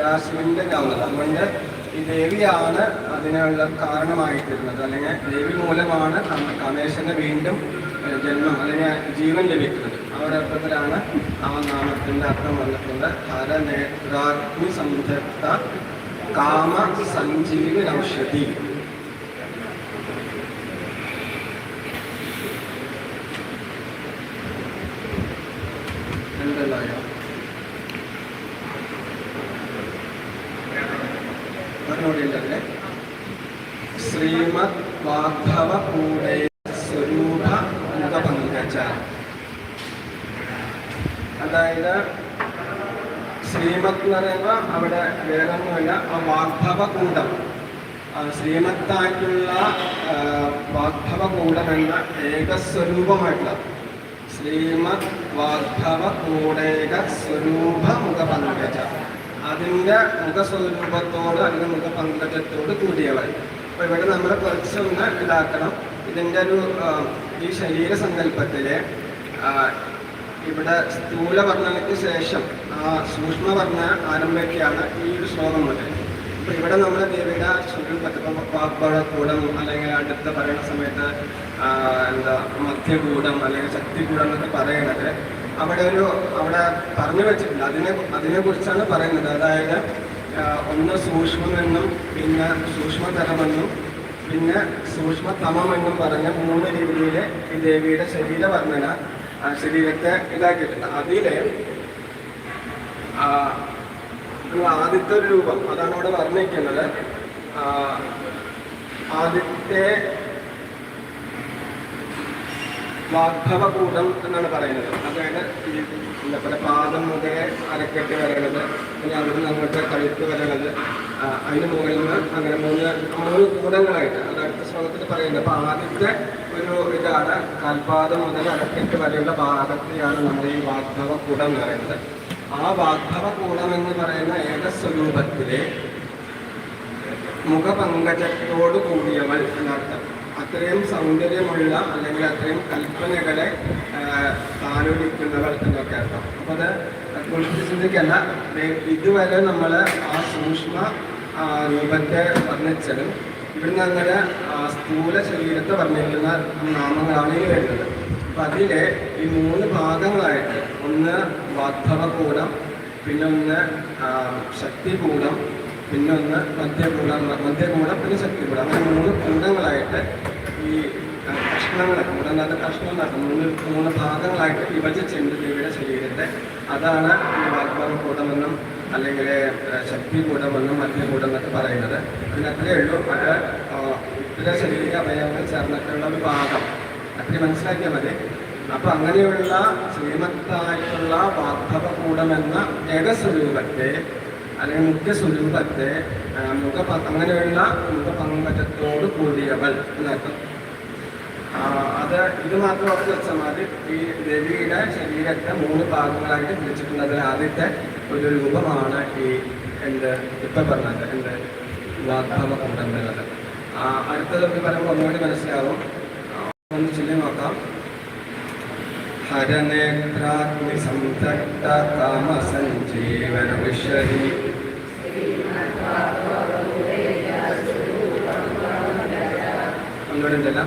സദാശിവന്റെ ഇതാവുന്നത് അതുകൊണ്ട് ഈ ദേവിയാണ് അതിനുള്ള കാരണമായിട്ടിരുന്നത്. അല്ലെങ്കിൽ ദേവി മൂലമാണ് കമേശന് വീണ്ടും ജന്മം അല്ലെങ്കിൽ ജീവൻ ലഭിക്കുന്നത്. ആ ഒരു അർത്ഥത്തിലാണ് ആ നാമത്തിന്റെ അർത്ഥം വന്നിട്ടുണ്ട്. കാമ സഞ്ജീവി ഔഷധി എന്തല്ലോ പറഞ്ഞോടിയല്ലേ ശ്രീമദ് വാഗ്ഭവ കൂടെ സ്വരൂപ മുഖപങ്കജ അതായത് ശ്രീമത് എന്ന് പറയുമ്പോൾ അവിടെ വേറൊന്നുമല്ല ആ വാഗ്ഭവ കൂടം ആ ശ്രീമത്തായിട്ടുള്ള ആ, വാഗ്ഭവ കൂടം എന്ന ഏകസ്വരൂപമായിട്ടുള്ള ശ്രീമദ് വാഗ്ഭവ കൂടേക സ്വരൂപ മുഖപങ്കജ അതിന്റെ മുഖസ്വരൂപത്തോട് അല്ലെങ്കിൽ മുഖപങ്കജത്തോട് കൂടിയവർ അപ്പോൾ ഇവിടെ നമ്മൾ കുറച്ചൊന്ന് ഇതാക്കണം. ഇതിന്റെ ഒരു ഈ ശരീര സങ്കല്പത്തിലെ ഇവിടെ സ്ഥൂലവർണനയ്ക്ക് ശേഷം ആ സൂക്ഷ്മവർണ ആരംഭിക്കുകയാണ് ഈ ഒരു ശ്ലോകം മുതൽ. അപ്പൊ ഇവിടെ നമ്മൾ ദേവിയുടെ സ്വരൂപത്തിൽ കൂടം അല്ലെങ്കിൽ അടുത്ത പറയുന്ന സമയത്ത് എന്താ മധ്യകൂടം അല്ലെങ്കിൽ ശക്തികൂടം എന്നൊക്കെ പറയുന്നത് അവിടെ ഒരു അവിടെ പറഞ്ഞു വെച്ചിട്ടുണ്ട്. അതിനെ അതിനെ കുറിച്ചാണ് പറയുന്നത്. അതായത് ഒന്ന് സൂക്ഷ്മമെന്നും പിന്നെ സൂക്ഷ്മതരമെന്നും പിന്നെ സൂക്ഷ്മതമെന്നും പറഞ്ഞ മൂന്ന് രീതിയിൽ ഈ ദേവിയുടെ ശരീര വർണന ശരീരത്തെ ഇതാക്കിയിട്ടുണ്ട്. അതിലെ ഒരു ആദ്യത്തെ ഒരു രൂപം. അതാണ് ഇവിടെ വർണിക്കുന്നത്. ആദ്യത്തെ വാഗ്ഭവകൂടം എന്നാണ് പറയുന്നത്. അതായത് എന്താ പറയുക പാദം മുതൽ അരക്കെട്ട് വരണത് പിന്നെ അവിടുന്ന് അങ്ങോട്ട് കഴുത്ത് വരണത് അതിന് മുകളിൽ നിന്ന് അങ്ങനെ മൂന്ന് മൂന്ന് കൂടങ്ങളായിട്ട് അത് അടുത്ത ശ്ലോകത്തിൽ പറയുന്നത് അപ്പൊ ആദ്യത്തെ ഒരു ഇതാണ് കാൽപാദം മുതൽ അരക്കെട്ട് വരെയുള്ള ഭാഗത്തെയാണ് നമ്മൾ ഈ വാഗ്ഭവ കൂടം എന്ന് പറയുന്നത്. ആ വാഗ്ഭവ കൂടം എന്ന് പറയുന്ന ഏകസ്വരൂപത്തിലെ മുഖപങ്കജത്തോട് കൂടിയവൾ എന്നർത്ഥം. അത്രയും സൗന്ദര്യമുള്ള അല്ലെങ്കിൽ അത്രയും കൽപ്പനകളെ താലോലിക്കുന്നവൾ എന്നൊക്കെ അർത്ഥം. അപ്പോൾ അത് കുറിച്ച് ചിന്തിക്കല്ല ഇതുവരെ നമ്മൾ ആ സൂക്ഷ്മ രൂപത്തെ വർണിച്ചതും ഇവിടുന്ന് അങ്ങനെ സ്ഥൂല ശരീരത്തെ വർണിക്കുന്ന നാമങ്ങളാണ് ഈ വരുന്നത്. അപ്പം അതിലെ ഈ മൂന്ന് ഭാഗങ്ങളായിട്ട് ഒന്ന് വാഗ്ഭവകൂടം പിന്നെ ഒന്ന് ശക്തികൂടം പിന്നെ ഒന്ന് മധ്യകൂടം മധ്യകൂടം പിന്നെ ശക്തികൂടം അങ്ങനെ മൂന്ന് കൂടങ്ങളായിട്ട് ഈ കഷ്ണങ്ങളെ കഷ്ണം നടക്കും. മൂന്ന് മൂന്ന് ഭാഗങ്ങളായിട്ട് വിഭജിച്ചിട്ടുണ്ട് ദേവിയുടെ ശരീരത്തെ? അതാണ് ഈ വാഗ്ഭവകൂടമെന്നും അല്ലെങ്കിൽ ശക്തികൂടമെന്നും മധ്യകൂടം എന്നൊക്കെ പറയുന്നത്. അതിനത്രേ ഉള്ളൂ. ആ, ഇത്തരം ശരീര അവയവങ്ങൾ ചേർന്നിട്ടുള്ള ഒരു ഭാഗം. അത്രയും മനസ്സിലാക്കിയാൽ മതി. അപ്പൊ അങ്ങനെയുള്ള ശ്രീമത്തായിട്ടുള്ള വാർദ്ധവകൂടം എന്ന ഏകസ്വരൂപത്തെ അല്ലെങ്കിൽ മുഖ്യസ്വരൂപത്തെ മുഖ അങ്ങനെയുള്ള മുഖപങ്കജത്തോട് കൂടിയവൾ എന്നർത്ഥം അത് ഇത് മാത്രം ഓർത്ത് വെച്ചാൽ മതി. ഈ ദേവിയുടെ ശരീരത്തെ മൂന്ന് ഭാഗങ്ങളായിട്ട് വിളിച്ചിട്ടുള്ളത് ആദ്യത്തെ ഒരു രൂപമാണ് ഈ എന്ത് ഇപ്പം പറഞ്ഞത് എന്ത് വാഗ്ഭവകൂടം എന്നുള്ളത്. ആ, അടുത്തതൊക്കെ പറയുമ്പോൾ ഒന്നുകൂടി മനസ്സിലാവും. ഒന്ന് ചൊല്ലി നോക്കാം. ഹരനേത്രാഗ്നി സംതക്ത കാമസഞ്ജീവന വിഷരി ഒന്നുകൂടി ഉണ്ടല്ല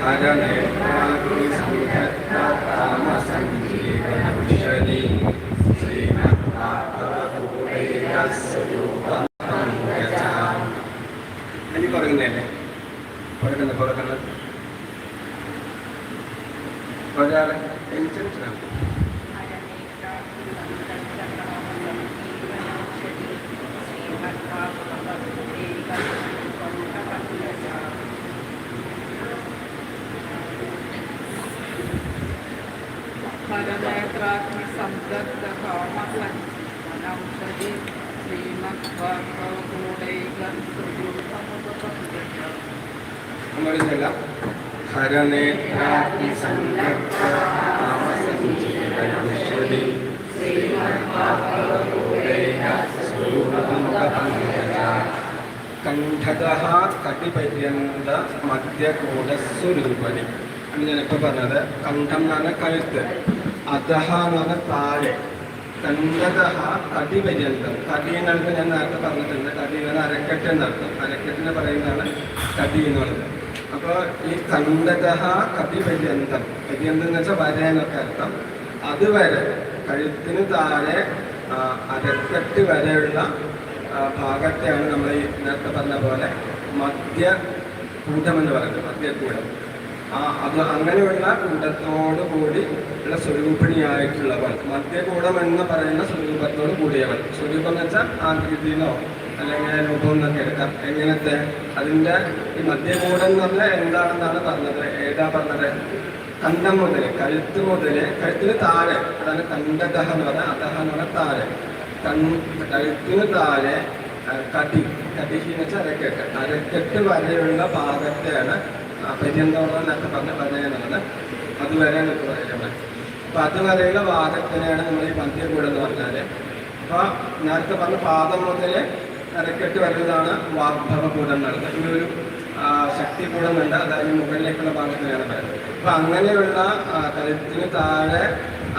ഹരനേത്രാഗ്നി സംതക്ത കാമസഞ്ജീവന വിഷരി ഇനി പറയുന്നതല്ലേ? പറയുന്നത് പറയുന്നത് ఉండాలి పెంచడం श्रीमद्भगवद्गीतामृतम् श्रीमद्भगवद्गीता हमारे जिला വിഷരി കണ്ഠതഃ കടിപര്യന്ത മധ്യകൂടസ്വരൂപനി ആണ് ഞാനിപ്പോൾ പറഞ്ഞത് കണ്ഠം എന്ന് പറഞ്ഞാൽ കഴുത്ത് അധഹ എന്ന് പറഞ്ഞാൽ താഴെ. കണ്ടതഹ കടിപര്യന്തം. കടി എന്നർത്ഥം ഞാൻ നേരത്തെ പറഞ്ഞിട്ടുണ്ട്. കടി എന്ന് അരക്കെട്ട് എന്നർത്ഥം. അരക്കെട്ടിനെ പറയുന്നതാണ് കടി എന്നുള്ളത് അപ്പോൾ ഈ കണ്ടതഹ കപി പര്യന്തം പര്യന്തം എന്ന് വെച്ചാൽ വര എന്നൊക്കെ അർത്ഥം. അതുവരെ കഴുത്തിന് താഴെ അരക്കെട്ട് വരെയുള്ള ഭാഗത്തെയാണ് നമ്മൾ ഈ നേരത്തെ പറഞ്ഞ പോലെ മധ്യ കൂട്ടം എന്ന് പറയുന്നത് മധ്യകൂടം ആ അത് അങ്ങനെയുള്ള കൂടി ഉള്ള സ്വരൂപിണിയായിട്ടുള്ളവൾ മധ്യകൂടം എന്ന് പറയുന്ന സ്വരൂപത്തോട് കൂടിയവൾ. സ്വരൂപം എന്ന് വെച്ചാൽ ആകൃതിയിലോ അല്ലെങ്കിൽ രൂപം എന്നൊക്കെ എടുക്കാം. എങ്ങനത്തെ? അതിന്റെ ഈ മധ്യകൂടം എന്ന് പറഞ്ഞാൽ എന്താണെന്നാണ് പറഞ്ഞത്? ഏതാ പറഞ്ഞത്? കണ്ടം മുതൽ കഴുത്ത് മുതൽ കഴുത്തിന് താഴെ അതാണ് കണ്ടതഹ എന്ന് പറഞ്ഞാൽ അതഹ എന്ന് പറഞ്ഞാൽ താഴെ. കൺ കഴുത്തിന് താഴെ കടി. കടിഹി എന്ന് വെച്ചാൽ അരക്കെട്ട്. അരക്കെട്ട് വരെയുള്ള ഭാഗത്തെയാണ് പര്യന്തോളെന്നൊക്കെ പറഞ്ഞ പറയുന്നത് അതുവരെ പറയുന്നത് അപ്പൊ അതുവരെയുള്ള ഭാഗത്തിനെയാണ് നമ്മൾ ഈ മധ്യകൂടം എന്ന് പറഞ്ഞാൽ. അപ്പൊ നേരത്തെ പറഞ്ഞ പാദം മുതൽ അരക്കെട്ട് വരുന്നതാണ് വാഗ്ഭവകൂടം എന്നുള്ളത് ഈ ഒരു ശക്തി ഉണ്ട് അതായത് മുകളിലേക്കുള്ള ഭാഗത്ത് പറയുന്നത് അപ്പൊ അങ്ങനെയുള്ള തലത്തിന് താഴെ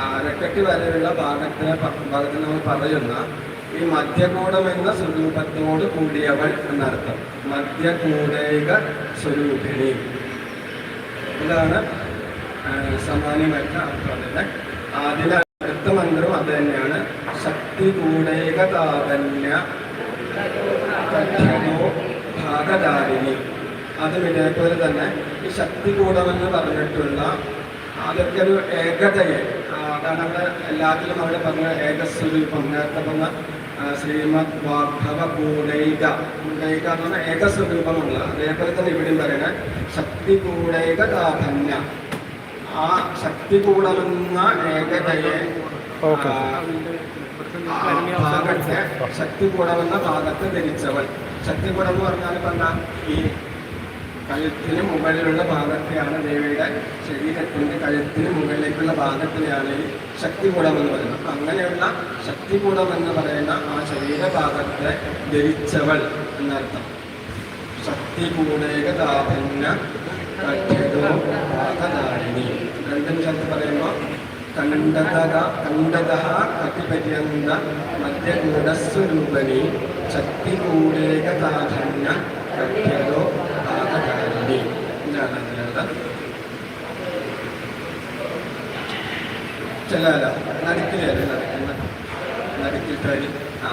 അരക്കെട്ട് വരെയുള്ള ഭാഗത്തിന് ഭാഗത്തിൽ നമ്മൾ പറയുന്ന ഈ മധ്യകൂടം എന്ന സ്വരൂപത്തോട് കൂടിയവൾ എന്നർത്ഥം. മധ്യകൂടേക സ്വരൂപിണി. ഇതാണ് സമാനമായിട്ട് അർത്ഥം അതിന് അടുത്ത മന്ത്രം അത് തന്നെയാണ്. ശക്തി കൂടേക താതന്യ ഭാഗധാരിണി അത് വിനയപോലെ തന്നെ ഈ ശക്തികൂടമെന്ന് പറഞ്ഞിട്ടുള്ള അതൊക്കെ ഒരു ഏകതയെ. കാരണം അതാണ് അവിടെ എല്ലാത്തിലും അവിടെ പറഞ്ഞ ഏകസ്വരൂപം നേരത്തെ പറഞ്ഞ ശ്രീമദ് വാർദ്ധവ കൂടൈക കൂടൈക എന്ന് പറഞ്ഞാൽ ഏകസ്വരൂപമുള്ള അതേപോലെ തന്നെ ഇവിടെയും പറയുന്നത് ശക്തി കൂടൈക താപന്യ ആ ശക്തി കൂടമെന്ന ഏകതയെ ഭാഗത്തെ ശക്തി കൂടമെന്ന ഭാഗത്ത് ധരിച്ചവൾ. ശക്തി കുറവ് പറഞ്ഞാൽ പറഞ്ഞാൽ ഈ കഴുത്തിന് മുകളിലുള്ള ഭാഗത്തെയാണ് ദേവിയുടെ ശരീരത്തിന്റെ കഴുത്തിന് മുകളിലേക്കുള്ള ഭാഗത്തിനെയാണ് ഈ ശക്തികൂടം എന്ന് പറയുന്നത്. അപ്പം അങ്ങനെയുള്ള ശക്തികൂടം എന്ന് പറയുന്ന ആ ശരീരഭാഗത്തെ ധരിച്ചവൾ എന്നർത്ഥം. കഠ്യതോ ഭാഗധാരിണി രണ്ടും ചേർത്ത് പറയുമ്പോൾ കണ്ടത കണ്ടത കതിപര്യന്ത മധ്യകൂടസ്വരൂപനി ശക്തികൂടേക താപന്യ കഠ്യതോ ഭാഗധാരിണി ഇതാണ് അതിനർത്ഥം ചില നടുക്കിലല്ലേ നടക്കുന്ന നടുക്കിൽ വരി ആ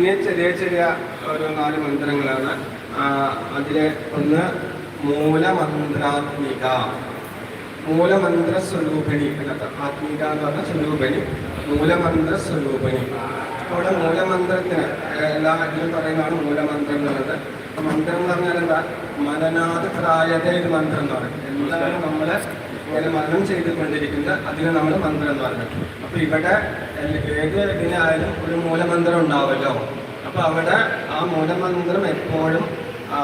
പിന്നെ ചെറിയ ചെറിയ ഒരു നാല് മന്ത്രങ്ങളാണ്. അതിലെ ഒന്ന് മൂലമന്ത്രാത്മിക മൂലമന്ത്ര സ്വരൂപിണി എന്നത് ആത്മിക എന്ന് പറഞ്ഞ സ്വരൂപിണി. മൂലമന്ത്ര സ്വരൂപിണി. അവിടെ മൂലമന്ത്രത്തിന് എല്ലാ ഇതിലും പറയുന്നതാണ് മൂലമന്ത്രം എന്നുള്ളത്. മന്ത്രം എന്ന് പറഞ്ഞാൽ എന്താ? മനനാഥ പ്രായത ഒരു മന്ത്രം എന്ന് പറയും. എന്താണ് നമ്മൾ ഇങ്ങനെ മരണം ചെയ്തുകൊണ്ടിരിക്കുന്നത് അതിന് നമ്മൾ മന്ത്രം എന്ന് പറയുന്നത് അപ്പൊ ഇവിടെ ഏത് ഇതിനായാലും ഒരു മൂലമന്ത്രം ഉണ്ടാവല്ലോ. അപ്പൊ അവിടെ ആ മൂലമന്ത്രം എപ്പോഴും ആ,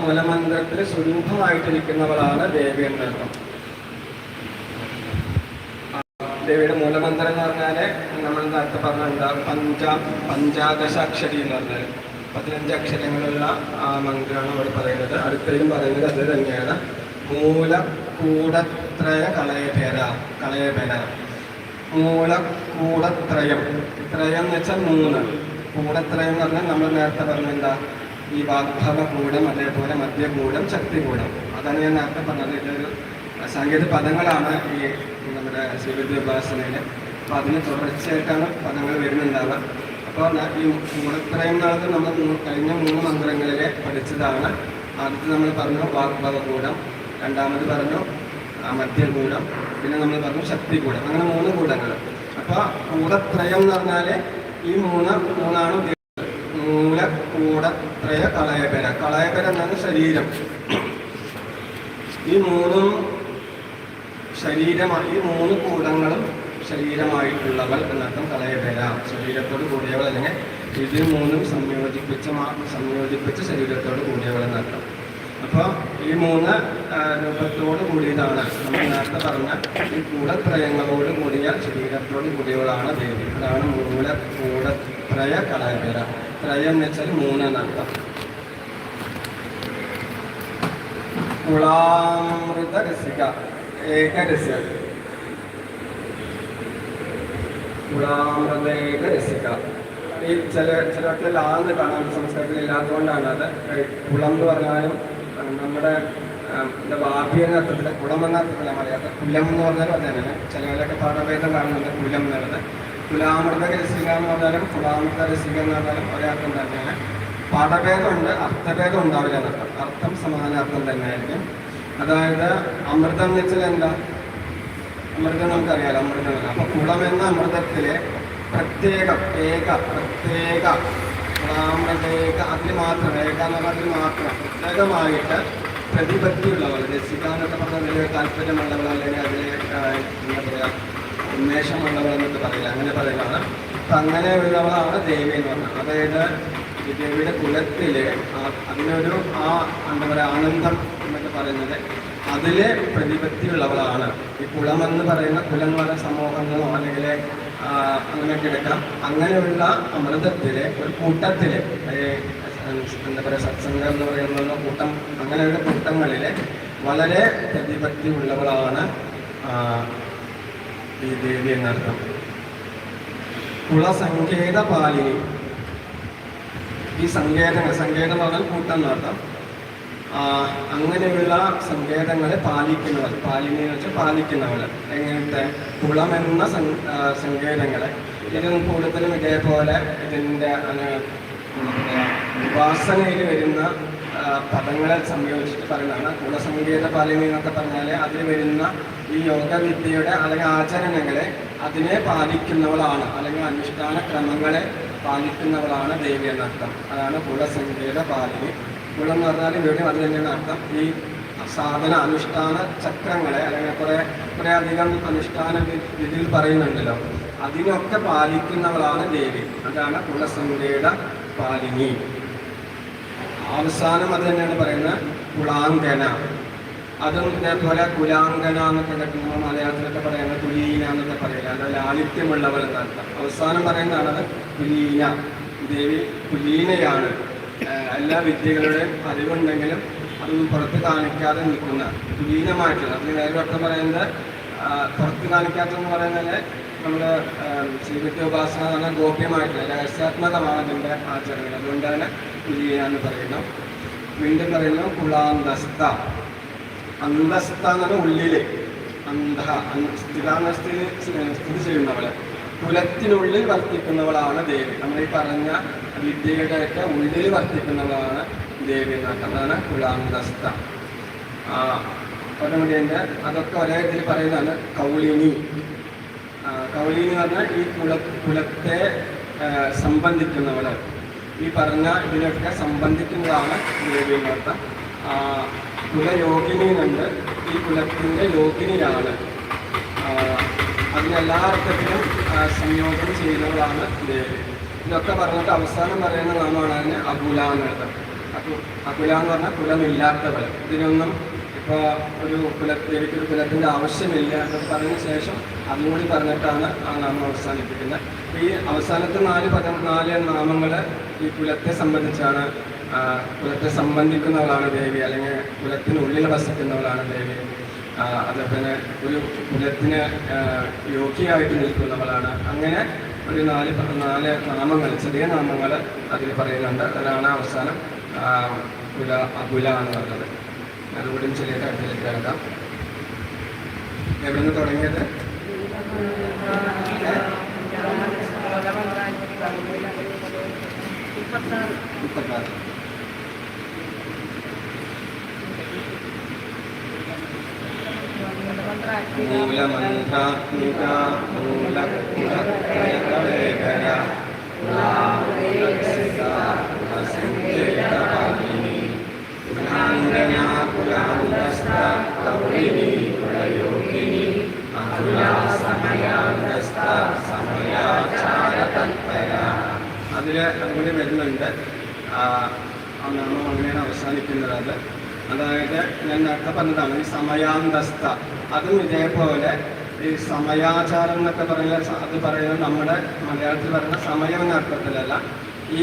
മൂലമന്ത്രത്തിൽ സ്വരൂപമായിട്ടിരിക്കുന്നവളാണ് ദേവി എന്നർത്ഥം ദേവിയുടെ മൂലമന്ത്രം എന്ന് പറഞ്ഞാൽ നമ്മൾ നേരത്തെ പറഞ്ഞ എന്താ പഞ്ച പഞ്ചാദശാക്ഷരി എന്ന് പറഞ്ഞാൽ പതിനഞ്ച് അക്ഷരങ്ങളുള്ള ആ മന്ത്രമാണ് അവിടെ പറയുന്നത്. അടുത്തതിലും പറയുന്നത് അത് തന്നെയാണ്. മൂല കൂടത്രയ കളയപേര കളയപേര മൂല കൂടത്രയം ത്രയം എന്ന് വെച്ചാൽ മൂന്ന്. കൂടത്രയം എന്ന് പറഞ്ഞാൽ നമ്മൾ നേരത്തെ പറഞ്ഞ എന്താ? ഈ വാഗ്ഭവകൂടം അതേപോലെ മധ്യകൂടം ശക്തികൂടം. അതാണ് ഞാൻ നേരത്തെ പറഞ്ഞത്. ഇതൊരു സാങ്കേതിക പദങ്ങളാണ് ഈ നമ്മുടെ ശിവദ്യോപാസനയിൽ അപ്പോൾ അതിന് തുടർച്ചയായിട്ടാണ് പദങ്ങൾ വരുന്നുണ്ടാവുക. അപ്പോൾ ഈ കൂടത്രയം എന്നുള്ളത് നമ്മൾ കഴിഞ്ഞ മൂന്ന് മന്ത്രങ്ങളിലെ പഠിച്ചതാണ്. ആദ്യത്തെ നമ്മൾ പറഞ്ഞു വാഗ്ഭവകൂടം. രണ്ടാമത് പറഞ്ഞു ആ, മധ്യകൂടം പിന്നെ നമ്മൾ പറഞ്ഞു ശക്തികൂടം അങ്ങനെ മൂന്ന് കൂടങ്ങൾ. അപ്പൊ കൂടത്രയം എന്ന് പറഞ്ഞാൽ ഈ മൂന്ന് മൂന്നാണ്. മൂല കൂടത്രയ കളയപര. കളയപര എന്നാണ് ശരീരം. ഈ മൂന്നും ശരീരമായി ഈ മൂന്ന് കൂടങ്ങളും ശരീരമായിട്ടുള്ളവൾ എന്നർത്ഥം കളയപര. ശരീരത്തോട് കൂടിയവൾ അല്ലെങ്കിൽ ഇതിൽ മൂന്നും സംയോജിപ്പിച്ച സംയോജിപ്പിച്ച ശരീരത്തോട് കൂടിയവൾ എന്നർത്ഥം. അപ്പോൾ ഈ മൂന്ന് രൂപത്തോട് കൂടിയതാണ്. നമ്മൾ നേരത്തെ പറഞ്ഞ ഈ കൂടത്രയങ്ങളോട് കൂടിയ ശരീരത്തോട് കൂടിയവളാണ് ദേവി. അതാണ് മൂല കൂടത്രയ കളയപര ത്രയം എന്ന് വെച്ചാൽ മൂന്ന് എന്നർത്ഥം കുളാമൃത രസിക ഏകരസ്യ കുളാമൃത ഏകരസിക. ഈ ചില ചിലത്തിൽ ആന്ന് കാണാൻ സംസ്കൃതത്തിൽ ഇല്ലാത്തതുകൊണ്ടാണ് അത് കുളം എന്ന് പറഞ്ഞാലും നമ്മുടെ എന്താ എന്ന അർത്ഥത്തിൽ കുളം എന്ന മലയാളം കുലം എന്ന് പറഞ്ഞാലും അത് തന്നെ. ചിലവരൊക്കെ പാഠഭേദം കാണുന്നുണ്ട് കുലം എന്നുള്ളത്. കുലാമൃത രസിക എന്ന് പറഞ്ഞാലും കുളാമൃത രസിക എന്ന് പറഞ്ഞാലും ഒരേ അർത്ഥം തന്നെയാണ്. പാഠഭേദമുണ്ട് അർത്ഥഭേദം ഉണ്ടാവില്ല എന്നർത്ഥം അർത്ഥം. സമാനാർത്ഥം തന്നെയായിരിക്കും. അതായത് അമൃതം എന്ന് വെച്ചാൽ എന്താ? അമൃതം നമുക്കറിയാലോ അമൃതം. അപ്പൊ കുളം എന്ന അമൃതത്തിലെ പ്രത്യേകം ഏക പ്രത്യേക കുളാമൃതേക അതിൽ മാത്രം ഏക എന്ന് പറഞ്ഞാൽ അതിൽ മാത്രം പ്രത്യേകമായിട്ട് പ്രതിപത്തിയുള്ളവർ രസിക്കാന്നൊക്കെ പറഞ്ഞാൽ അതിലെ താല്പര്യമുള്ളവർ അല്ലെങ്കിൽ അതിൽ ആ, എന്താ പറയുക ഉന്മേഷമുള്ളവർ എന്നൊക്കെ പറയില്ല അങ്ങനെ പറയുന്നതാണ്. അപ്പൊ അങ്ങനെയുള്ളവളാണ് ദേവി എന്ന് പറഞ്ഞത്. അതായത് ഈ ദേവിയുടെ കുലത്തിൽ അതിനൊരു ആ എന്താ പറയുക ആനന്ദം എന്നൊക്കെ പറയുന്നത് അതിലെ പ്രതിപത്തിയുള്ളവളാണ് ഈ കുളമെന്ന് പറയുന്ന കുലം പല സമൂഹങ്ങളോ അല്ലെങ്കിൽ അങ്ങനെയൊക്കെ എടുക്കാം അങ്ങനെയുള്ള അമൃതത്തിലെ ഒരു കൂട്ടത്തിലെ എന്താ പറയുക സത്സംഗം എന്ന് പറയുന്ന കൂട്ടം അങ്ങനെയുള്ള കൂട്ടങ്ങളിലെ വളരെ പ്രതിപത്തി ഉള്ളവളാണ് ഈ ദേവി എന്നർത്ഥം. കുളസങ്കേത പാലിനി ഈ സങ്കേതങ്ങൾ സങ്കേതം എന്ന് പറഞ്ഞാൽ കൂട്ടം എന്നർത്ഥം. അങ്ങനെയുള്ള സങ്കേതങ്ങളെ പാലിക്കുന്നവർ പാലിനെ വെച്ച് പാലിക്കുന്നവർ. എങ്ങനത്തെ? കുളം എന്ന സങ്കേതങ്ങളെ. ഇതിന് കൂടുതലും ഇതേപോലെ ഇതിന്റെ ഉപാസനയിൽ വരുന്ന പദങ്ങളെ സംയോജിച്ച് പറയുന്നതാണ് കുലസങ്കേത പാലിനി എന്നൊക്കെ പറഞ്ഞാൽ അതിൽ വരുന്ന ഈ യോഗവിദ്യയുടെ അല്ലെങ്കിൽ ആചരണങ്ങളെ അതിനെ പാലിക്കുന്നവളാണ്. അല്ലെങ്കിൽ അനുഷ്ഠാന ക്രമങ്ങളെ പാലിക്കുന്നവളാണ് ദേവി എന്നർത്ഥം. അതാണ് കുലസങ്കേത പാലിനി. കുളം എന്ന് പറഞ്ഞാൽ ഇവിടെ അത് തന്നെയാണ് അർത്ഥം. ഈ സാധന അനുഷ്ഠാന ചക്രങ്ങളെ അല്ലെങ്കിൽ കുറേ കുറെ അധികം അനുഷ്ഠാന വിധിയിൽ പറയുന്നുണ്ടല്ലോ. അതിനൊക്കെ പാലിക്കുന്നവളാണ് ദേവി. അതാണ് കുലസങ്കേത പാലിനി. അവസാനം അത് തന്നെയാണ് പറയുന്നത് കുളാങ്കന. അതും ഇതേപോലെ കുലാങ്കന എന്നൊക്കെ നമ്മൾ മലയാളത്തിലൊക്കെ പറയുന്നത് കുലീന എന്നൊക്കെ പറയില്ല? അത് ലാളിത്യമുള്ളവർ എന്നർത്ഥം അവസാനം പറയുന്നതാണ് കുലീന. ദേവി കുലീനയാണ്. എല്ലാ വിദ്യകളുടെയും അറിവുണ്ടെങ്കിലും അതൊന്നും പുറത്ത് കാണിക്കാതെ നിൽക്കുന്ന ലീനമായിട്ടുള്ള അതിന് വേറെ അർത്ഥം പറയുന്നത് പുറത്ത് കാണിക്കാത്തെന്ന് പറയുന്നത് നമ്മൾ ശ്രീവിദ്യ ഉപാസന എന്ന് പറഞ്ഞാൽ ഗോപ്യമായിട്ടുള്ള രഹസ്യാത്മകമാണ് അതിന്റെ ആചരണങ്ങൾ. അതുകൊണ്ട് തന്നെ എന്ന് പറയുന്നു വീണ്ടും പറയുന്നു കുളാന്തസ്ത അന്തസ്ത എന്ന് പറഞ്ഞാൽ ഉള്ളിൽ. അന്ധ സ്ഥിതാന്തസ്ഥിതി സ്ഥിതി ചെയ്യുന്നവൾ. കുലത്തിനുള്ളിൽ വർത്തിക്കുന്നവളാണ് ദേവി. നമ്മൾ ഈ പറഞ്ഞ വിദ്യയുടെ ഒക്കെ ഉള്ളിൽ വർദ്ധിക്കുന്നതാണ് ദേവി എന്നൊക്കെ അതാണ് കുലാന്തസ്ത ആ ഒരമുടിയുണ്ട് അതൊക്കെ ഒരേ ഇതിൽ പറയുന്നതാണ് കൗളിനി. കൗളിനി എന്ന് പറഞ്ഞാൽ ഈ കുല കുലത്തെ സംബന്ധിക്കുന്നവൾ ഈ പറഞ്ഞ ഇതിനൊക്കെ സംബന്ധിക്കുന്നതാണ് ദേവി എന്നർത്ഥം ആ, കുലയോഗിനി എന്നുണ്ട്. ഈ കുലത്തിന്റെ യോഗിനിയാണ്. അതിനെല്ലാ അർത്ഥത്തിലും സംയോജനം ചെയ്യുന്നവളാണ് ദേവി. ഇതൊക്കെ പറഞ്ഞിട്ട് അവസാനം പറയുന്ന നാമമാണ് അതിന് അകുല എന്നുള്ളത്. അകു അകുല എന്ന് പറഞ്ഞാൽ കുലമില്ലാത്തവൾ ഇതിനൊന്നും ഇപ്പോൾ ഒരു കുല ഒരു കുലത്തിന്റെ ആവശ്യമില്ല എന്ന് പറഞ്ഞ ശേഷം അതും കൂടി പറഞ്ഞിട്ടാണ് ആ നാമം അവസാനിപ്പിക്കുന്നത്. ഈ അവസാനത്തെ നാല് പദം നാല് നാമങ്ങൾ ഈ കുലത്തെ സംബന്ധിച്ചാണ് കുലത്തെ സംബന്ധിക്കുന്നവളാണ് ദേവി അല്ലെങ്കിൽ കുലത്തിനുള്ളിൽ വസിക്കുന്നവളാണ് ദേവി. അതേപോലെ ഒരു കുലത്തിന് യോഗ്യമായിട്ട് നിൽക്കുന്നവളാണ്. അങ്ങനെ ഒരു നാല് നാല് നാമങ്ങൾ ചെറിയ നാമങ്ങൾ അതിൽ പറയുന്നുണ്ട്. അതിലാണ് അവസാനം കുല അകുല എന്ന് പറഞ്ഞത്. അതുകൂടി ചെറിയ കാര്യത്തിലേക്ക് കിടക്കാം. എവിടെ നിന്ന് തുടങ്ങിയത് മുപ്പത്താറ്. മൂലമന്ത്രാത്മിക മൂലകുലത്രയകലേഖര കുലാംഗനാകുലാന്തസ്ഥ കൗളിനി കുലയോഗിനി അകുലാ സമയാന്തസ്ഥ സമയാചാരതൽപര അതിൽ അതുകൂടി വരുന്നുണ്ട് ആ ആ നാമം അങ്ങനെയാണ് അവസാനിക്കുന്നത് അത് അതായത് ഞാൻ നേരത്തെ പറഞ്ഞതാണ് ഈ സമയാന്തസ്ഥ. അതും ഇതേപോലെ ഈ സമയാചാരം എന്നൊക്കെ പറയുന്ന അത് പറയുന്നത് നമ്മുടെ മലയാളത്തിൽ പറയുന്ന സമയം എന്ന അർത്ഥത്തിലല്ല ഈ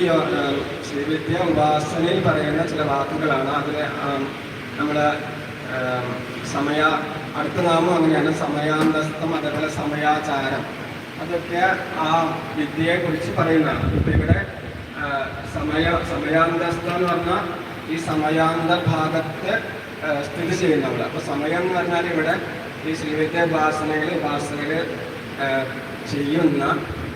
ശ്രീവിദ്യ ഉപാസനയിൽ പറയുന്ന ചില വാക്കുകളാണ്. അതിൽ നമ്മുടെ സമയ അടുത്ത നാമം അങ്ങനെയാണ് സമയാന്തസ്ഥം അതേപോലെ സമയാചാരം. അതൊക്കെ ആ വിദ്യയെക്കുറിച്ച് പറയുന്നതാണ്. ഇപ്പം ഇവിടെ സമയ സമയാന്തസ്ഥ എന്ന് പറഞ്ഞാൽ ഈ സമയാന്തർഭാഗത്ത് സ്ഥിതി ചെയ്യുന്നവൾ അപ്പോൾ സമയം എന്ന് പറഞ്ഞാൽ ഇവിടെ ഈ ശ്രീവിദ്യ ഉപാസനയിൽ ഉപാസനയിൽ ചെയ്യുന്ന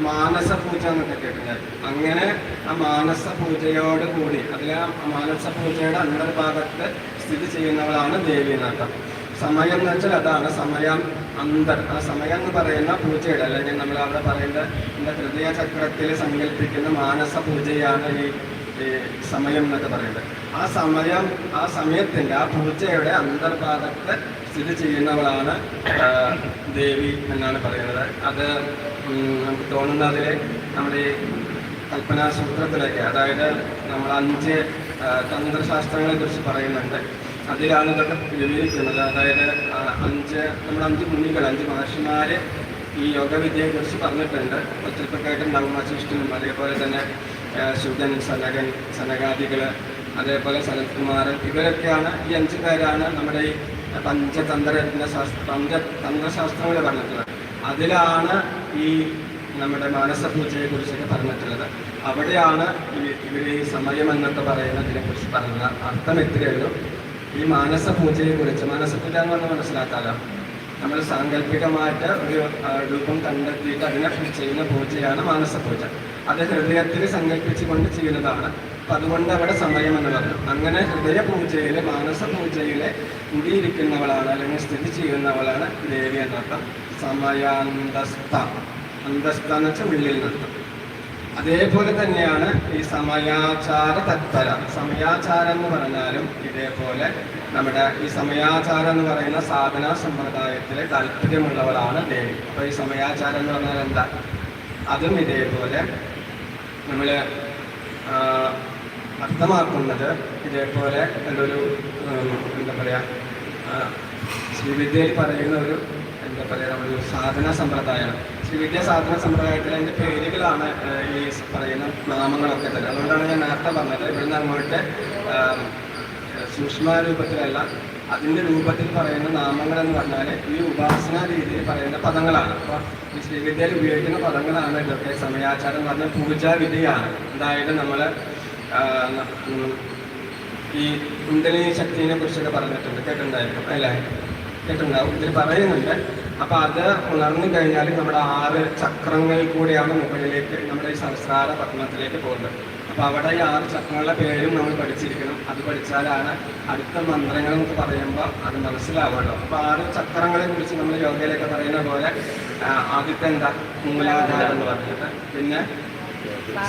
മാനസ പൂജ എന്നൊക്കെ കേട്ടിട്ടുണ്ട്. അങ്ങനെ ആ മാനസ പൂജയോട് കൂടി അതിൽ ആ മാനസ പൂജയുടെ അന്തർഭാഗത്ത് സ്ഥിതി ചെയ്യുന്നവളാണ് ദേവി നാട്ടം സമയം എന്ന് വെച്ചാൽ അതാണ് സമയം അന്തർ. ആ സമയം എന്ന് പറയുന്ന പൂജയുടെ അല്ലെങ്കിൽ നമ്മൾ അവിടെ പറയുന്ന എന്താ ഹൃദയ ചക്രത്തിൽ സങ്കല്പിക്കുന്ന മാനസ പൂജയാണ് ഈ സമയം എന്നൊക്കെ പറയുന്നത്. ആ സമയം ആ സമയത്തിന്റെ ആ പൂജയുടെ അന്തർഭാഗത്ത് സ്ഥിതി ചെയ്യുന്നവളാണ് ദേവി എന്നാണ് പറയുന്നത്. അത് നമുക്ക് അതിൽ നമ്മുടെ കൽപ്പനാസൂത്രത്തിലൊക്കെ അതായത് നമ്മൾ അഞ്ച് തന്ത്രശാസ്ത്രങ്ങളെ കുറിച്ച് പറയുന്നുണ്ട്. അതിലാണ് ഇതൊക്കെ വിവരിക്കുന്നത്. അതായത് അഞ്ച് നമ്മൾ അഞ്ച് മുന്നികൾ അഞ്ച് മഹർഷിമാര് ഈ യോഗവിദ്യയെ കുറിച്ച് പറഞ്ഞിട്ടുണ്ട് നമ്മൾ നവമശിഷ്ടനും അതേപോലെ തന്നെ ശുഗൻ സനകൻ സനകാദികൾ അതേപോലെ സനത്കുമാരൻ ഇവരൊക്കെയാണ് ഈ അഞ്ച് പേരാണ് നമ്മുടെ ഈ പഞ്ചതന്ത്രജ്ഞ ശാസ്ത്ര പഞ്ച തന്ത്രശാസ്ത്രങ്ങൾ പറഞ്ഞിട്ടുള്ളത്. അതിലാണ് ഈ നമ്മുടെ മാനസപൂജയെ കുറിച്ചൊക്കെ പറഞ്ഞിട്ടുള്ളത്. അവിടെയാണ് ഇവർ ഈ സമയം എന്നൊക്കെ പറയുന്നതിനെ കുറിച്ച് പറഞ്ഞത് അർത്ഥം എത്രയുള്ളൂ. ഈ മാനസപൂജയെ കുറിച്ച് മാനസപൂജ എന്ന് പറഞ്ഞാൽ മനസ്സിലാക്കാലോ. നമ്മൾ സാങ്കല്പികമായിട്ട് ഒരു രൂപം കണ്ടെത്തിയിട്ട് അതിനെ ചെയ്യുന്ന പൂജയാണ് മാനസപൂജ അത് ഹൃദയത്തിൽ സങ്കല്പിച്ചുകൊണ്ട് ചെയ്യുന്നതാണ്. അപ്പം അതുകൊണ്ട് അവിടെ സമയം എന്ന് പറഞ്ഞു. അങ്ങനെ ഹൃദയ പൂജയിൽ മാനസ പൂജയിൽ കുടിയിരിക്കുന്നവളാണ് അല്ലെങ്കിൽ സ്ഥിതി ചെയ്യുന്നവളാണ് ദേവി എന്നർത്ഥം. സമയാന്തസ്ഥ. അന്തസ്ഥ എന്ന് വെച്ചാൽ ഉള്ളിൽ നിന്നർത്ഥം. അതേപോലെ തന്നെയാണ് ഈ സമയാചാര തത്പര. സമയാചാരം എന്ന് പറഞ്ഞാലും ഇതേപോലെ നമ്മുടെ ഈ സമയാചാരം എന്ന് പറയുന്ന സാധനാ സമ്പ്രദായത്തിലെ താല്പര്യമുള്ളവളാണ് ദേവി. അപ്പോൾ ഈ സമയാചാരം എന്ന് പറഞ്ഞാൽ എന്താ? അതും ഇതേപോലെ നമ്മൾ അർത്ഥമാക്കുന്നത് ഇതേപോലെ എന്തൊരു എന്താ പറയുക ശ്രീവിദ്യയിൽ പറയുന്ന ഒരു എന്താ പറയുക നമ്മളൊരു സാധന സമ്പ്രദായമാണ് ശ്രീവിദ്യ സാധന സമ്പ്രദായത്തിൽ അതിന്റെ പേരുകളാണ് ഈ പറയുന്ന നാമങ്ങളൊക്കെ തന്നെ അതുകൊണ്ടാണ് ഞാൻ നേരത്തെ പറഞ്ഞത് ഇവിടുന്ന് അങ്ങോട്ട് സൂക്ഷ്മ രൂപത്തിലല്ല അതിന്റെ രൂപത്തിൽ പറയുന്ന നാമങ്ങൾ എന്ന് പറഞ്ഞാൽ ഈ ഉപാസന രീതിയിൽ പറയുന്ന പദങ്ങളാണ്. ഈ ശ്രീവിദ്യയിൽ ഉപയോഗിക്കുന്ന പദങ്ങളാണ് ഇതൊക്കെ സമയാചാരം എന്ന് പറഞ്ഞ പൂജാവിധിയാണ്. അതായത് നമ്മൾ ഈ കുണ്ടലിനി ശക്തിനെ കുറിച്ചൊക്കെ പറഞ്ഞിട്ടുണ്ട്. കേട്ടിട്ടുണ്ടായിരിക്കും അല്ലേ? കേട്ടിട്ടുണ്ടാവും. ഇതിൽ പറയുന്നുണ്ട്. അപ്പൊ അത് ഉണർന്നു കഴിഞ്ഞാൽ നമ്മുടെ ആറ് ചക്രങ്ങളിൽ കൂടിയാണ് മുകളിലേക്ക് നമ്മുടെ ഈ സംസ്കാര പത്മത്തിലേക്ക് പോകുന്നത്. അപ്പൊ അവിടെ ഈ ആറ് ചക്രങ്ങളുടെ പേരും നമ്മൾ പഠിച്ചിരിക്കണം. അത് പഠിച്ചാലാണ് അടുത്ത മന്ത്രങ്ങൾ എന്നൊക്കെ പറയുമ്പോൾ അത് മനസ്സിലാവുമല്ലോ. അപ്പൊ ആറ് ചക്രങ്ങളെ കുറിച്ച് നമ്മൾ യോഗയിലൊക്കെ പറയുന്ന പോലെ ആദ്യത്തെ എന്താ? മൂലാധാരം എന്ന് പറഞ്ഞിട്ട്. പിന്നെ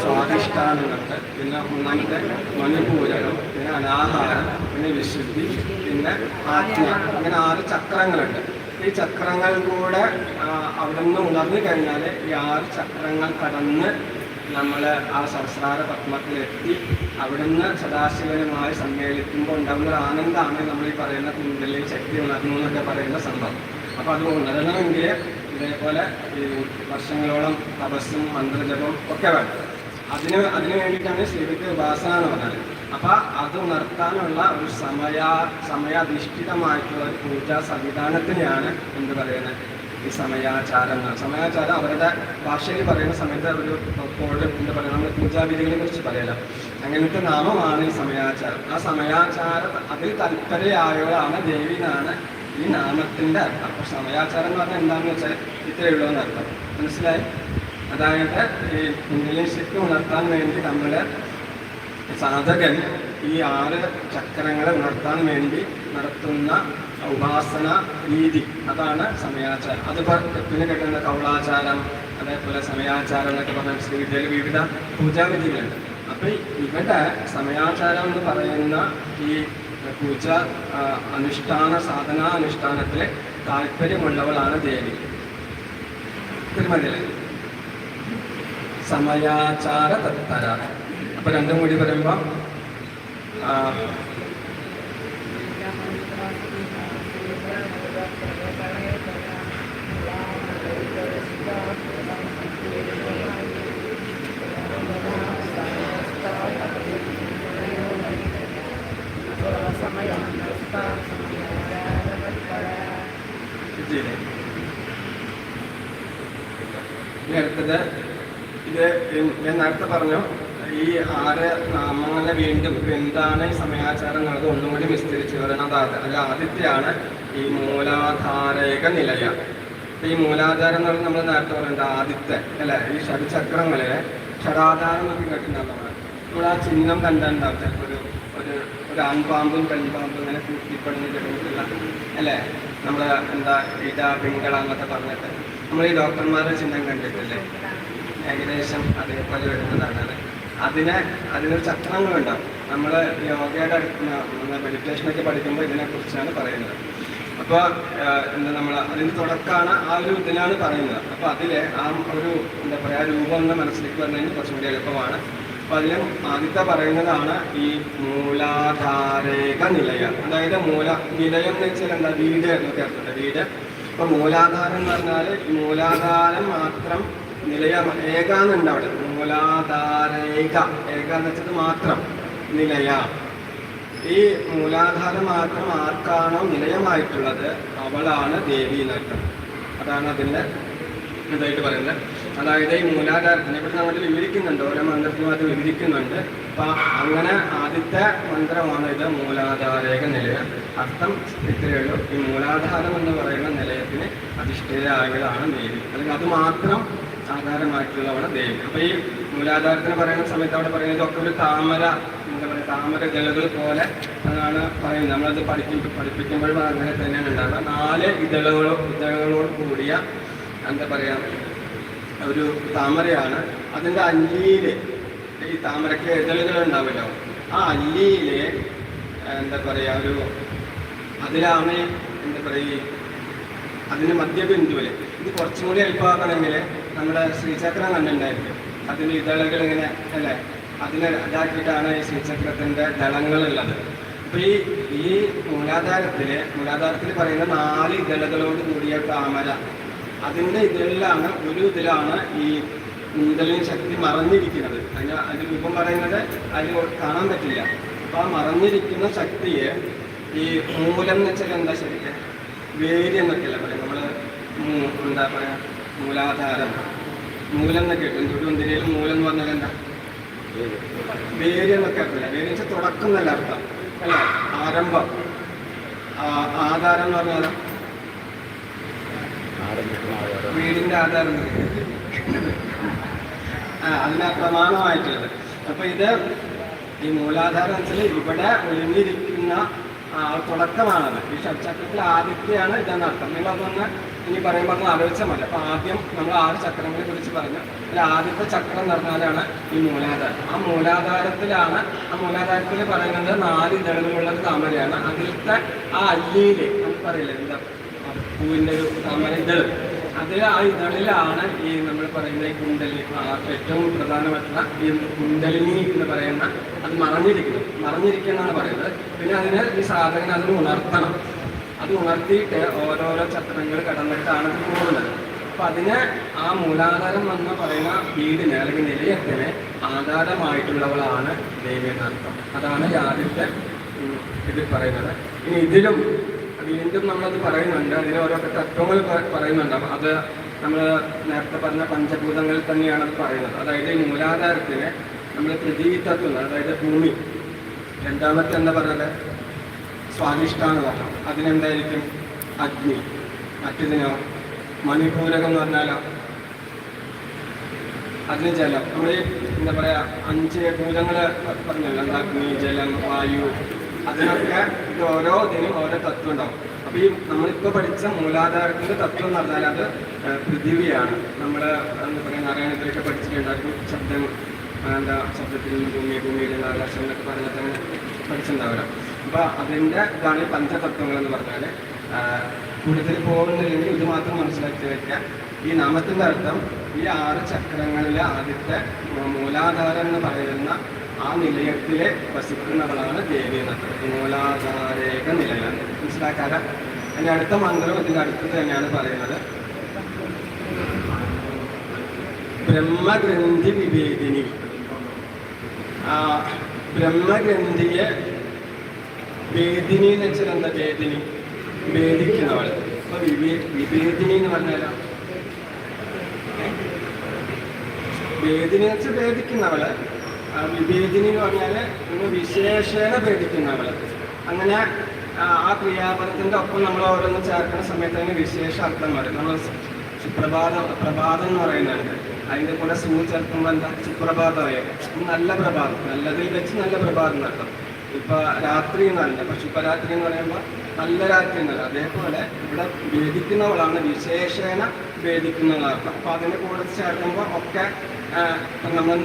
സ്വാധിഷ്ഠാനമുണ്ട് പിന്നെ ഒന്നാമത്തെ മനുപൂരകം പിന്നെ അനാഹാരം പിന്നെ വിശുദ്ധി പിന്നെ ആത്മ. അങ്ങനെ ആറ് ചക്രങ്ങളുണ്ട്. ഈ ചക്രങ്ങൾ കൂടെ അവിടെ നിന്ന് ഉണർന്നു കഴിഞ്ഞാൽ ഈ ആറ് ചക്രങ്ങൾ കടന്ന് നമ്മൾ ആ സംസാര പത്മത്തിലെത്തി. അവിടുന്ന് സദാശിവനുമായി സമ്മേളിക്കുമ്പോൾ ഉണ്ടാകുന്ന ആനന്ദമാണ് നമ്മൾ ഈ പറയുന്ന കുന്തലിൽ ശക്തി ഉണർന്നു എന്നൊക്കെ പറയുന്ന സംഭവം. അപ്പോൾ അത് ഉണരണമെങ്കിൽ ഇതേപോലെ ഈ വർഷങ്ങളോളം തപസ്സും മന്ത്രജപം ഒക്കെ വേണം. അതിന് അതിനു വേണ്ടിയിട്ടാണ് ശ്രീവിക്ക് ഉപാസന എന്ന് പറഞ്ഞത്. അപ്പൊ അത് ഉണർത്താനുള്ള ഒരു സമയ സമയാധിഷ്ഠിതമായിട്ടുള്ള ഒരു പൂജാ സംവിധാനത്തിനെയാണ് എന്ത് പറയുന്നത്? ഈ സമയാചാരങ്ങൾ. സമയാചാരം അവരുടെ ഭാഷയിൽ പറയുന്ന സമയത്ത് ഒരു കോഡ് എന്താ പറയുക? നമ്മൾ പൂജാവിധികളെ കുറിച്ച് പറയല്ലോ. അങ്ങനത്തെ നാമമാണ് ഈ സമയാചാരം. ആ സമയാചാരം അതിൽ തൽപരയായവളാണ് ദേവി എന്നാണ് ഈ നാമത്തിന്റെ അർത്ഥം. അപ്പൊ സമയാചാരം എന്ന് പറഞ്ഞാൽ എന്താണെന്ന് വെച്ചാൽ ഇത്രയേ ഉള്ളൂ എന്നർത്ഥം മനസ്സിലായി? അതായത് ഈ ശക്തി ഉണർത്താൻ വേണ്ടി നമ്മൾ സാധകൻ ഈ ആറ് ചക്രങ്ങളെ ഉണർത്താൻ വേണ്ടി നടത്തുന്ന ഉപാസന രീതി. അതാണ് സമയാചാരം. അത് പിന്നെ കിട്ടുന്ന കൗളാചാരം അതേപോലെ സമയാചാരം എന്നൊക്കെ പറഞ്ഞ ശ്രീവിദ്യയിൽ വിവിധ പൂജാവിധികളുണ്ട്. അപ്പൊ ഇവിടെ സമയാചാരം എന്ന് പറയുന്ന ഈ പൂജ അനുഷ്ഠാന സാധനാ അനുഷ്ഠാനത്തിൽ താല്പര്യമുള്ളവളാണ് ദേവി. തിരുമലയിലെ. സമയാചാര തത്തര അപ്പൊ രണ്ടും കൂടി പറയുമ്പോ ആ, കിട്ടിയില്ലേ? ഇനി അടുത്തത് ഇത് ഞാൻ നേരത്തെ പറഞ്ഞു ഈ ആറ് നാമങ്ങളെ വീണ്ടും എന്താണ് ഈ സമയാചാരം എന്നുള്ളത് ഒന്നും കൂടി വിസ്തരിച്ച് പറയുന്നത് അത് അല്ല ആദ്യത്തെയാണ് ഈ മൂലാധാരക നിലയ. ഈ മൂലാധാരം എന്ന് പറഞ്ഞാൽ നമ്മൾ നേരത്തെ പറയുന്നത് ആദ്യത്തെ അല്ലെ? ഈ ഷഡചക്രങ്ങളിലെ ഷടാധാരം എന്നൊക്കെ കേട്ടിട്ടുണ്ടാവും. നമ്മൾ ആ ചിഹ്നം കണ്ടിട്ടുണ്ടാവും ചിലപ്പോൾ ഒരു ഒരു ഒരു ആൺപാമ്പും പെൺപാമ്പും ഇങ്ങനെ കൂട്ടിപ്പണിഞ്ഞ് കിടന്നിട്ടുള്ള അല്ലേ? നമ്മൾ എന്താ ഇട പിങ്കള എന്നൊക്കെ പറഞ്ഞിട്ട്. നമ്മൾ ഈ ഡോക്ടർമാരുടെ ചിഹ്നം കണ്ടിട്ടില്ലേ? ഏകദേശം അതേപോലെ വരുന്നതാണ്. അത് അതിനെ അതിനൊരു ചക്രങ്ങളുണ്ടാവും നമ്മൾ യോഗയുടെ മെഡിറ്റേഷനൊക്കെ പഠിക്കുമ്പോൾ ഇതിനെക്കുറിച്ചാണ് പറയുന്നത്. അപ്പോൾ എന്താ നമ്മൾ അതിന്റെ തുടക്കമാണ് ആ ഒരു ഇതിലാണ് പറയുന്നത്. അപ്പോൾ അതിലെ ആ ഒരു എന്താ പറയുക രൂപം എന്ന് മനസ്സിലേക്ക് വരുന്നതിന് കുറച്ചും കൂടി എളുപ്പമാണ്. അപ്പോൾ അതിൽ ആദ്യത്തെ പറയുന്നതാണ് ഈ മൂലാധാരേക നിലയം. അതായത് മൂല നിലയം എന്ന് വെച്ചാൽ എന്താ? വീട് എന്നൊക്കെ അർത്ഥമുണ്ട്. വീട്. അപ്പോൾ മൂലാധാരം എന്ന് പറഞ്ഞാൽ മൂലാധാരം മാത്രം നിലയ ഏകാന്നുണ്ട് അവിടെ. മൂലാധാരേക ഏക എന്ന് വെച്ചത് മാത്രം നിലയ. ഈ മൂലാധാരം മാത്രം ആർക്കാണോ നിലയമായിട്ടുള്ളത് അവളാണ് ദേവി എന്നർത്ഥം അതാണ് അതിന്റെ ഇതായിട്ട് പറയുന്നത്. അതായത് ഈ മൂലാധാരത്തിനെ പറ്റി നമ്മൾ വിവരിക്കുന്നുണ്ട്. ഓരോ മന്ത്രത്തിനും അത് വിവരിക്കുന്നുണ്ട്. അപ്പൊ അങ്ങനെ ആദ്യത്തെ മന്ത്രമാണ് ഇത് മൂലാധാരേക നിലയം. അർത്ഥം ഇത്രയേ ഉള്ളൂ. ഈ മൂലാധാരം എന്ന് പറയുന്ന നിലയത്തിന് അധിഷ്ഠിതരായതാണ് ദേവി. അല്ലെങ്കിൽ അത് മാത്രം ആധാരമായിട്ടുള്ളവളാണ് ദേവി. അപ്പൊ ഈ മൂലാധാരത്തിന് പറയുന്ന സമയത്ത് അവിടെ പറയുന്നത് ഇതൊക്കെ ഒരു താമര എന്താ പറയുക താമര ഗലകൾ പോലെ അതാണ് പറയുന്നത്. നമ്മളത് പഠിക്കും പഠിപ്പിക്കുമ്പോഴും അങ്ങനെ തന്നെയാണ് ഉണ്ടാകുക നാല് ഇതളുകളോ ഇതളുകളോട് കൂടിയ എന്താ പറയാ ഒരു താമരയാണ്. അതിന്റെ അല്ലിയിൽ ഈ താമരക്ക് ഇതളുകൾ ഉണ്ടാവുമല്ലോ ആ അല്ലിയിൽ എന്താ പറയാ ഒരു അതിലാണ് എന്താ പറയുക അതിന് മധ്യബിന്ദുവിൽ ഇത് കുറച്ചും കൂടി എളുപ്പമാക്കണമെങ്കിൽ നമ്മുടെ ശ്രീചക്രം കണ്ടിട്ടുണ്ടായിരിക്കും അതിന് ഇതളുകൾ ഇങ്ങനെ അല്ലേ? അതിനെ ഇതാക്കിയിട്ടാണ് ഈ ശ്രീചക്രത്തിന്റെ ദളങ്ങളുള്ളത്. അപ്പോൾ ഈ ഈ മൂലാധാരത്തിൽ മൂലാധാരത്തിൽ പറയുന്ന നാല് ഇതളുകളോട് കൂടിയ താമര അതിന്റെ ഇതിലാണ് ഒരു ഇതിലാണ് ഈ നീന്തലിന് ശക്തി മറഞ്ഞിരിക്കുന്നത്. അതിന് അതിന്റെ രൂപം പറയുന്നത് അതിൽ കാണാൻ പറ്റില്ല. അപ്പോൾ ആ മറഞ്ഞിരിക്കുന്ന ശക്തിയെ ഈ മൂലം എന്ന് വെച്ചാൽ എന്താ ശരിക്കും? വേര് എന്നൊക്കെയല്ല പറയാം നമ്മൾ എന്താ പറയാ? മൂലാധാരം. മൂലം എന്നൊക്കെ കിട്ടും എന്തിനേലും മൂലം എന്ന് പറഞ്ഞാൽ എന്താ? വേര് എന്നൊക്കെ അർത്ഥമില്ല വേര് വെച്ചാൽ തുടക്കം എന്നല്ല അർത്ഥം. അല്ല? ആരംഭം. ആധാരം എന്ന് പറഞ്ഞാൽ വീടിന്റെ ആധാരം. ആ പ്രമാണമായിട്ടുള്ളത്. അപ്പൊ ഇത് ഈ മൂലാധാരം വെച്ചാൽ ഇവിടെ ഒഴിഞ്ഞിരിക്കുന്ന തുടക്കമാണത്. ഈ ഷഡ്ചക്രത്തിൽ ആദ്യത്തെയാണ് ഇതെന്നർത്ഥം. നിങ്ങൾ അതൊന്ന് ഇനി പറയുമ്പോൾ ആലോചിച്ചാൽ മതി. അപ്പൊ ആദ്യം നമ്മൾ ആറ് ചക്രങ്ങളെ കുറിച്ച് പറഞ്ഞു. അതിൽ ആദ്യത്തെ ചക്രം എന്ന് പറഞ്ഞാലാണ് ഈ മൂലാധാരം. ആ മൂലാധാരത്തിലാണ് ആ മൂലാധാരത്തിൽ പറയുന്നത് നാല് ഇതളുകളുള്ള താമരയാണ്. അതിലത്തെ ആ അല്ലിയിൽ നമുക്ക് പറയില്ല എന്താ? പൂവിന്റെ ഒരു താമര ഇതൾ. അതിൽ ആ ഇതളിലാണ് ഈ നമ്മൾ പറയുന്ന ഈ കുണ്ടലി ഏറ്റവും പ്രധാനമായിട്ടുള്ള ഈ കുണ്ടലിനി എന്ന് പറയുന്ന അത് മറഞ്ഞിരിക്കുന്നു മറഞ്ഞിരിക്കുന്നതാണ് പറയുന്നത്. പിന്നെ അതിന് ഈ സാധകൻ അതിന് ഉണർത്തണം. അത് ഉണർത്തിയിട്ട് ഓരോരോ ചക്രങ്ങൾ കടന്നിട്ടാണ് അത് പോകുന്നത്. അപ്പൊ അതിന് ആ മൂലാധാരം എന്ന് പറയുന്ന വീടിന് അല്ലെങ്കിൽ നിലയത്തിന് ആധാരമായിട്ടുള്ളവളാണ് ദേവി എന്നർത്ഥം അതാണ് ആദ്യത്തെ ഇതിൽ പറയുന്നത്. ഇനി ഇതിലും വീണ്ടും നമ്മളത് പറയുന്നുണ്ട്. അതിന് ഓരോ തത്വങ്ങൾ പറയുന്നുണ്ട്. അത് നമ്മൾ നേരത്തെ പറഞ്ഞ പഞ്ചഭൂതങ്ങളിൽ തന്നെയാണ് അത് പറയുന്നത്. അതായത് ഈ മൂലാധാരത്തിന് നമ്മൾ പൃഥ്വി തത്വം അതായത് ഭൂമി രണ്ടാമത്തെ എന്താ പറഞ്ഞത് പറഞ്ഞു അതിനെന്തായിരിക്കും? അഗ്നി. മറ്റേതിനോ മണിപൂരകം എന്ന് പറഞ്ഞാലോ അതിന് ജലം നമ്മൾ എന്താ പറയാ അഞ്ച് ഭൂതങ്ങൾ പറഞ്ഞല്ലോ. എന്താ അഗ്നി ജലം വായു. അതിനൊക്കെ ഇത് ഓരോ ഇതിനും ഓരോ തത്വം ഉണ്ടാവും അപ്പൊ ഈ നമ്മളിപ്പോൾ പഠിച്ച മൂലാധാരത്തിന്റെ തത്വം എന്ന് പറഞ്ഞാൽ അത് പൃഥിവിയാണ്. നമ്മൾ എന്താ പറയുക നാരായണത്തിലൊക്കെ പഠിച്ചിട്ടുണ്ടായിരുന്നു. ശബ്ദം എന്താ ശബ്ദത്തിൽ ഭൂമി ഭൂമിയിൽ ആകാശം എന്നൊക്കെ പറഞ്ഞാൽ തന്നെ പഠിച്ചിട്ടുണ്ടാവില്ല. അപ്പൊ അതിന്റെ ഇതാണ് പഞ്ചതത്വങ്ങൾ എന്ന് പറഞ്ഞാൽ കൂടുതൽ പോകുന്നില്ലെങ്കിൽ ഇത് മാത്രം മനസ്സിലാക്കി വെക്കുക. ഈ നാമത്തിന്റെ അർത്ഥം ഈ ആറ് ചക്രങ്ങളിലെ ആദ്യത്തെ മൂലാധാരം എന്ന് പറയുന്ന ആ നിലയത്തിലെ വസിക്കുന്നവളാണ് ദേവി എന്നത് മൂലാധാരേക നിലയം. മനസ്സിലാക്കാതെ? അതിന്റെ അടുത്ത മന്ത്രം ഇതിന്റെ അടുത്തത് തന്നെയാണ് പറയുന്നത്. ബ്രഹ്മഗ്രന്ഥി വിവേദിനി. ബ്രഹ്മഗ്രന്ഥിയെ വേദിനി എന്ന് വെച്ചാൽ എന്താ വേദിനി? വേദിക്കുന്നവൾ. അപ്പൊ വിവേ വിവേദിനി എന്ന് പറഞ്ഞാലോ വേദിനി എന്ന് വെച്ചാൽ വേദിക്കുന്നവൾ. വിവേദിനി എന്ന് പറഞ്ഞാൽ ഒന്ന് വിശേഷേണ വേദിക്കുന്നവൾ. അങ്ങനെ ആ, ക്രിയാപദത്തിന്റെ ഒപ്പം നമ്മൾ ഓരോന്ന് ചേർക്കുന്ന സമയത്ത് അതിന് വിശേഷ അർത്ഥം വരും നമ്മൾ സുപ്രഭാതം പ്രഭാതം എന്ന് പറയുന്നുണ്ട് അതിന്റെ കൂടെ സൂ ചേർക്കുമ്പോൾ എന്താ അറിയാം. നല്ല പ്രഭാതം. നല്ലതിൽ വെച്ച് നല്ല പ്രഭാതം എന്നർത്ഥം ഇപ്പൊ രാത്രി എന്നല്ല ഇപ്പൊ രാത്രി എന്ന് പറയുമ്പോൾ നല്ല രാത്രി എന്നല്ല. അതേപോലെ ഇവിടെ വേദിക്കുന്നവളാണ് വിശേഷേണ വേദിക്കുന്നവളർത്ഥം അപ്പൊ അതിന്റെ കൂടെ ചേർക്കുമ്പോൾ ഒക്കെ നമ്മൾ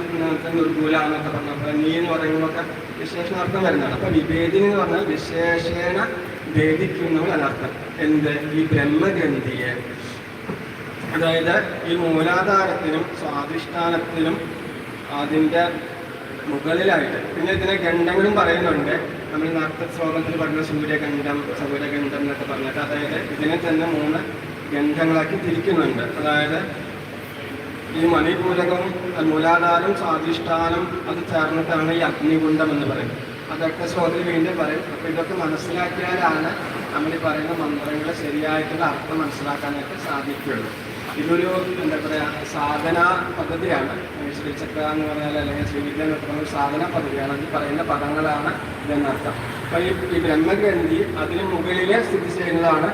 നിർഗൂലാന്നൊക്കെ പറഞ്ഞപ്പോൾ നീ എന്ന് പറയുമ്പോഴൊക്കെ വിശേഷണാർത്ഥം വരുന്നതാണ്. അപ്പൊ വിവേദിനി എന്ന് പറഞ്ഞാൽ വിശേഷേണ വേദിക്കുന്നവൾ അനർത്ഥം എന്ത്? ഈ ബ്രഹ്മഗ്രന്ഥിയെ. അതായത് ഈ മൂലാധാരത്തിനും സ്വാധിഷ്ഠാനത്തിനും അതിന്റെ മുകളിലായിട്ട്. പിന്നെ ഇതിനെ ഗണ്ഡങ്ങളും പറയുന്നുണ്ട്. നമ്മൾ നേരത്തെ ശ്ലോകത്തിൽ പറഞ്ഞ സൂര്യഗണ്ഡം സൗരഗണ്ഡം എന്നൊക്കെ പറഞ്ഞിട്ട് അതായത് ഇതിനെ തന്നെ മൂന്ന് ഗന്ധങ്ങളാക്കി തിരിക്കുന്നുണ്ട്. അതായത് ഈ മണിപൂരകവും മൂലാധാരം സ്വാധിഷ്ഠാനം അത് ചേർന്നിട്ടാണ് ഈ അഗ്നികുണ്ഡം എന്ന് പറയുന്നത്. അതൊക്കെ ശ്ലോകത്തിൽ വീണ്ടും പറയും. അപ്പൊ ഇതൊക്കെ മനസ്സിലാക്കിയാലാണ് നമ്മൾ ഈ പറയുന്ന മന്ത്രങ്ങളെ ശരിയായിട്ടുള്ള അർത്ഥം മനസ്സിലാക്കാനായിട്ട് സാധിക്കുകയുള്ളൂ. ഇതൊരു എന്താ പറയാ സാധന പദ്ധതിയാണ്. ശ്രീചക്ര എന്ന് പറഞ്ഞാൽ അല്ലെങ്കിൽ ശ്രീവിദ്യ എന്ന് ഒരു സാധന പദ്ധതിയാണ്. അതിൽ പറയുന്ന പദങ്ങളാണ് ഇതെന്നർത്ഥം അപ്പൊ ഈ ബ്രഹ്മഗ്രന്ഥി അതിന് മുകളിലെ സ്ഥിതി ചെയ്യുന്നതാണ്